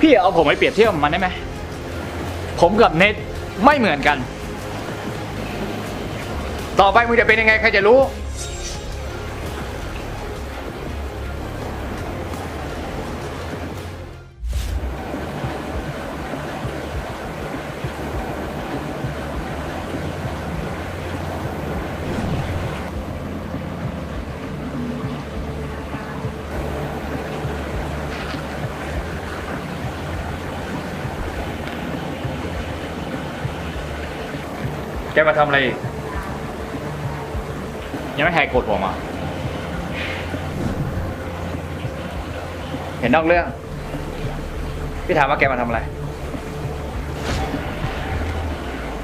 พี่เอาผมไปเปรียบเทียบกับมันได้ไหม ผมกับเน็ตไม่เหมือนกัน ต่อไปมึงจะเป็นยังไงใครจะรู้ มาทำอะไรอีกยังไม่ใครกดผมอะเห็นนอกเรื่อง พี่ถามว่าแกมาทำอะไร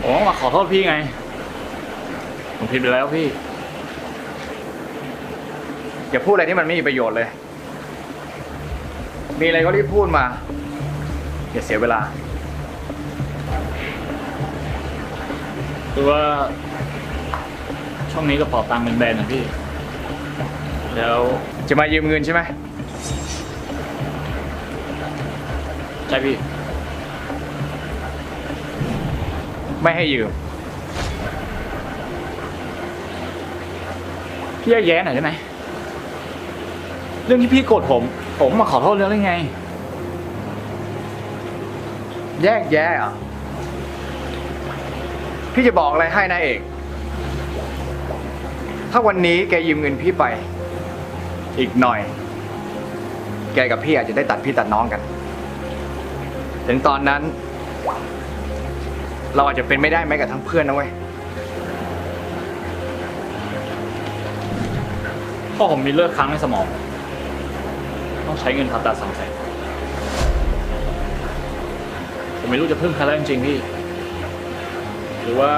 ผมมาขอโทษพี่ไง ผมผิดไปแล้วพี่ อย่าพูดอะไรที่มันไม่มีประโยชน์เลย มีอะไรก็รีบพูดมา อย่าเสียเวลา คือว่า ช่องนี้กระเป๋าตังค์เป็นแบรนด์นะพี่ แล้วจะมายืมเงินใช่ไหมใช่พี่ ไม่ให้ยืมพี่แยกแย้หน่อยได้ไหมเรื่องที่พี่โกรธผม ผมมาขอโทษเรื่องได้ไง แยกแยะเหรอะ พี่จะบอกอะไรให้นะเอก ถ้าวันนี้แกยืมเงินพี่ไป อีกหน่อย แกกับพี่อาจจะได้ตัดพี่ตัดน้องกัน ถึงตอนนั้น เราอาจจะเป็นไม่ได้แม้กระทั่งเพื่อนนะเว้ย พ่อผมมีเลือดค้างในสมอง ต้องใช้เงินผ่าตัดสองแสนผมไม่รู้จะพึ่งใครแล้วจริงๆพี่ หรือว่า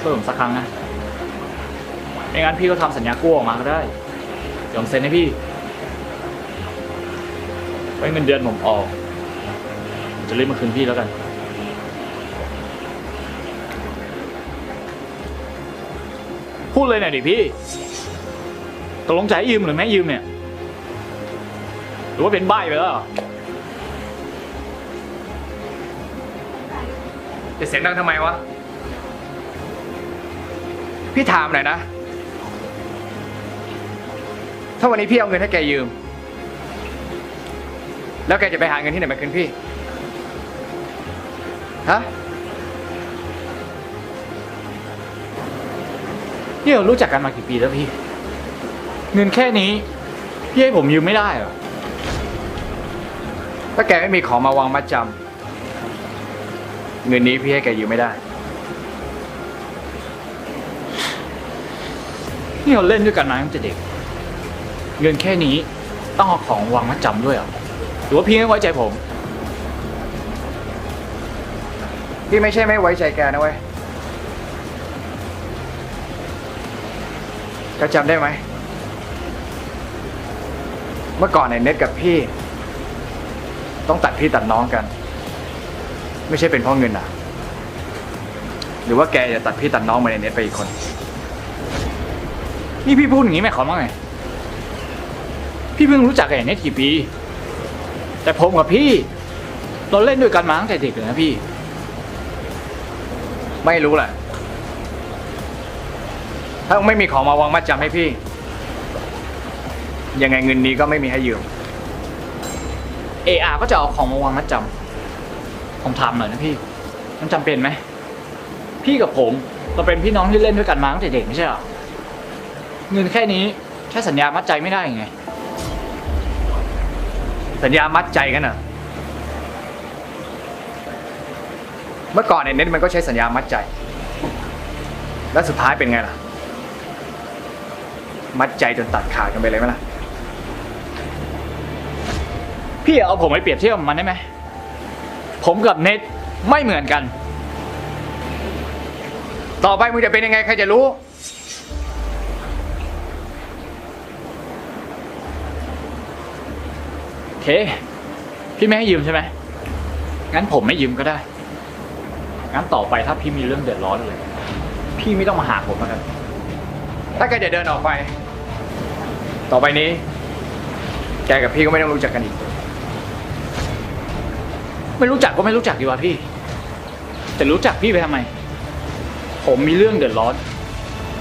ช่วยผมสักครั้งนะไม่งั้นพี่ก็ทำสัญญากู้ออกมาก็ได้เดี๋ยวผมเซ็นให้พี่ไว้เงินเดือนผมออกผมจะรีบมาคืนพี่แล้วกัน พูดเลยหน่อยดิพี่ตกลงให้ยืมหรือไม่ให้ยืมเนี่ย หรือว่าเป็นใบ้ไปแล้วเหรอ จะเสียงดังทำไมวะ พี่ถามหน่อยนะ ถ้าวันนี้พี่เอาเงินให้แกยืม แล้วแกจะไปหาเงินที่ไหนมาคืนพี่ ฮะนี่เรารู้จักกันมากี่ปีแล้วพี่ เงินแค่นี้พี่ให้ผมยืมไม่ได้เหรอ ถ้าแกไม่มีของมาวางมัดจำ เงินนี้พี่ให้แกยืมไม่ได้นี่เราเล่นด้วยกันมาตั้งแต่เด็ก เงินแค่นี้ต้องเอาของวางมาจำด้วยเหรอหรือว่าพี่ไม่ไว้ใจผม พี่ไม่ใช่ไม่ไว้ใจแกนะเว้ยแกจำได้ไหม เมื่อก่อนในยเน็ตกับพี่ ต้องตัดพี่ตัดน้องกัน ไม่ใช่เป็นเพราะเงินอะ หรือว่าแกจะตัดพี่ตัดน้องมาในเน็ตไปอีกคน นี่พี่พูดอย่างนี้หมายความว่าไง พี่เพิ่งรู้จักกับไอ้เน็ตกี่ปี แต่ผมกับพี่เราเล่นด้วยกันมาตั้งแต่เด็กเลยนะพี่ ไม่รู้แหละ ถ้าไม่มีของมาวางมัดจำให้พี่ ยังไงเงินนี้ก็ไม่มีให้ยืม เออาก็จะเอาของมาวางมัดจำ ผมถามหน่อยนะพี่ มันจำเป็นไหม พี่กับผมเราเป็นพี่น้องที่เล่นด้วยกันมาตั้งแต่เด็กไม่ใช่หรอ เงินแค่นี้แค่สัญญามัดใจไม่ได้ยังไง สัญญามัดใจกันเหรอเมื่อก่อนในยเน็ตมันก็ใช้สัญญามัดใจ แล้วสุดท้ายเป็นไงล่ะ มัดใจจนตัดขาดกันไปเลยไหมล่ะ พี่เอาผมไปเปรียบเทียบกับมันได้ไหม ผมกับเน็ตไม่เหมือนกัน ต่อไปมึงจะเป็นยังไงใครจะรู้โอเค พี่ไม่ให้ยืมใช่ไหม งั้นผมไม่ยืมก็ได้ งั้นต่อไปถ้าพี่มีเรื่องเดือดร้อนเลย พี่ไม่ต้องมาหาผมแล้วกันถ้าแกจะเดินออกไป ต่อไปนี้ แกกับพี่ก็ไม่ต้องรู้จักกันอีก ไม่รู้จักก็ไม่รู้จักดีกว่าพี่ แต่รู้จักพี่ไปทำไม ผมมีเรื่องเดือดร้อน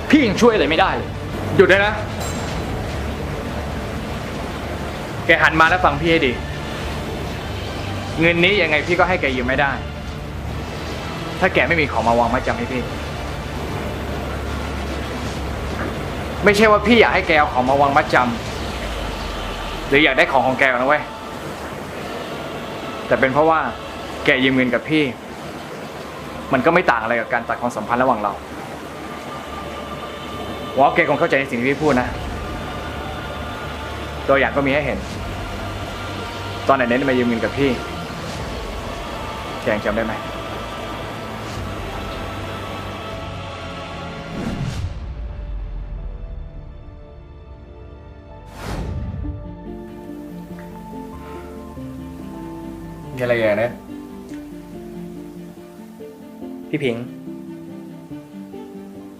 พี่ยังช่วยอะไรไม่ได้เลยหยุดได้นะ แกหันมาแล้วฟังพี่ให้ดี เงินนี้ยังไงพี่ก็ให้แกยืมไม่ได้ ถ้าแกไม่มีของมาวางมาจำให้พี่ ไม่ใช่ว่าพี่อยากให้แกเอาของมาวางมัดจำหรืออยากได้ของของแกหรอกนะเว้ย แต่เป็นเพราะว่าแกยืมเงินกับพี่ มันก็ไม่ต่างอะไรกับการตัดความสัมพันธ์ระหว่างเราหวังว่าแกคงเข้าใจในสิ่งที่พี่พูดนะ ตัวอย่างก็มีให้เห็น ตอนไหนเน้นมายืมเงินกับพี่ แกยังจำได้ไหม อะไรอย่างนี้พี่พิงค์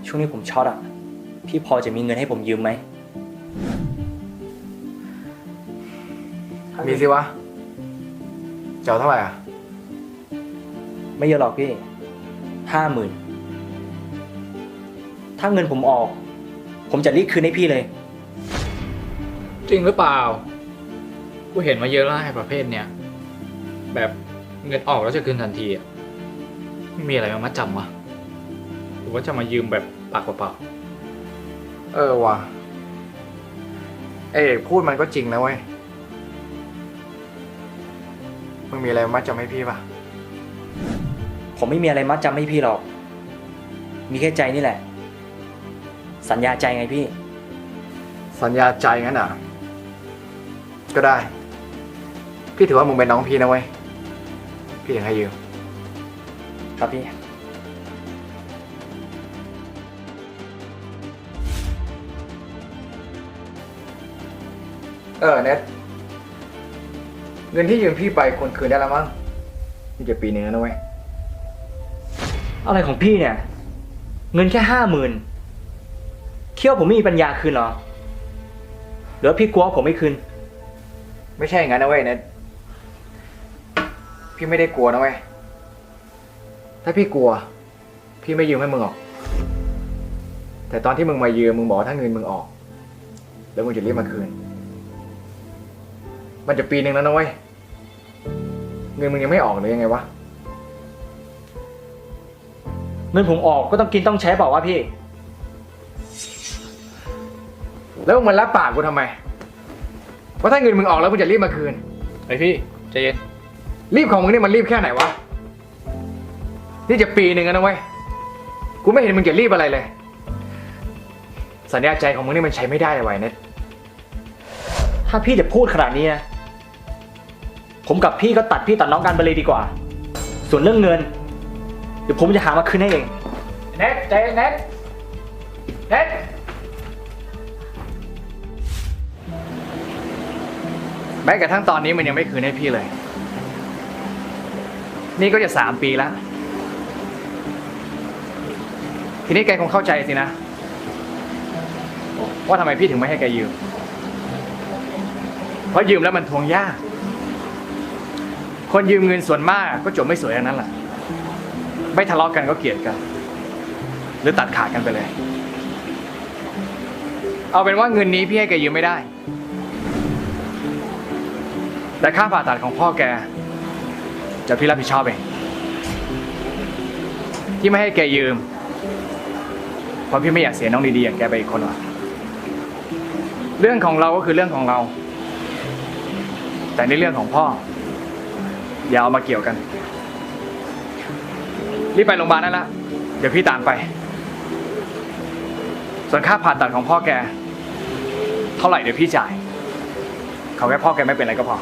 ช่วงนี้ผมช็อตอะ พี่พอจะมีเงินให้ผมยืมไหม มีสิวะจะเอาเท่าไหร่อะ ไม่เยอะหรอกพี่ห้าหมื่นถ้าเงินผมออก ผมจะรีบคืนให้พี่เลย จริงหรือเปล่า กูเห็นมาเยอะแล้วไอ้ประเภทเนี้ย แบบเงินออกแล้วจะคืนทันทีอะไม่มีอะไรมามัดจำวะหรือว่าจะมายืมแบบปากเปล่าเออว่ะเอกพูดมันก็จริงนะเว้ย มึงมีอะไรมาจำให้พี่ป่ะผมไม่มีอะไรมัดจำให้พี่หรอก มีแค่ใจนี่แหละ สัญญาใจไงพี่ สัญญาใจงั้นอะ ก็ได้ พี่ถือว่ามึงเป็นน้องพี่นะเว้ย พี่ถึงให้ยืมครับพี่ เออเน็ตเงินที่ยืมพี่ไปคนคืนได้แล้วมั้งนี่จะปีหนึงแล้วนะเว้ยอะไรของพี่เนี่ย เงินแค่ห้าหมื่นเที่ยวผมไม่มีปัญญาคืนเหรอหรือว่าพี่กลัวว่าผมไม่คืน ไม่ใช่อย่างนั้นนะเว้ยเน็ต พี่ไม่ได้กลัวนะเว้ย ถ้าพี่กลัว พี่ไม่ยืมให้มึงหรอก แต่ตอนที่มึงมายืมมึงบอกว่าถ้าเงินมึงออก แล้วมึงจะรีบมาคืน มันจะปีหนึ่งแล้วนะเว้ย เงินมึงยังไม่ออกหรือยังไงวะ เงินผมออกก็ต้องกินต้องใช้เปล่าวะพี่ แล้วมึงมารับปากกูทำไม ว่าถ้าเงินมึงออกแล้วมึงจะรีบมาคืน ไอพี่ใจเย็น รีบของมึงนี่มันรีบแค่ไหนวะ นี่จะปีหนึ่งแล้วนะเว้ย กูไม่เห็นมึงจะรีบอะไรเลย สัญญาใจของมึงนี่มันใช้ไม่ได้เลยไวะไอ้เน็ตถ้าพี่จะพูดขนาดนี้นะ ผมกับพี่ก็ตัดพี่ตัดน้องกันไปเลยดีกว่า ส่วนเรื่องเงิน เดี๋ยวผมจะหามาคืนให้เอง เน็ตใจเย็นเน็ตเน็ตแม้กระทั่งตอนนี้มันยังไม่คืนให้พี่เลย นี่ก็จะสามปีแล้ว ทีนี้แกคงเข้าใจสินะ ว่าทำไมพี่ถึงไม่ให้แกยืม เพราะยืมแล้วมันทวงยาก คนยืมเงินส่วนมากก็จบไม่สวยอย่างนั้นแหละไม่ทะเลาะกันก็เกลียดกัน หรือตัดขาดกันไปเลย เอาเป็นว่าเงินนี้พี่ให้แกยืมไม่ได้ แต่ค่าผ่าตัดของพ่อแก จะพี่รับผิดชอบเอง ที่ไม่ให้แกยืม เพราะพี่ไม่อยากเสียน้องดีๆอย่างแกไปอีกคนหรอกเรื่องของเราก็คือเรื่องของเรา แต่ในเรื่องของพ่อ อย่าเอามาเกี่ยวกัน รีบไปโรงพยาบาลนั่นละ เดี๋ยวพี่ตามไป ส่วนค่าผ่าตัดของพ่อแก เท่าไหร่เดี๋ยวพี่จ่าย เขาแค่พ่อแกไม่เป็นไรก็พอ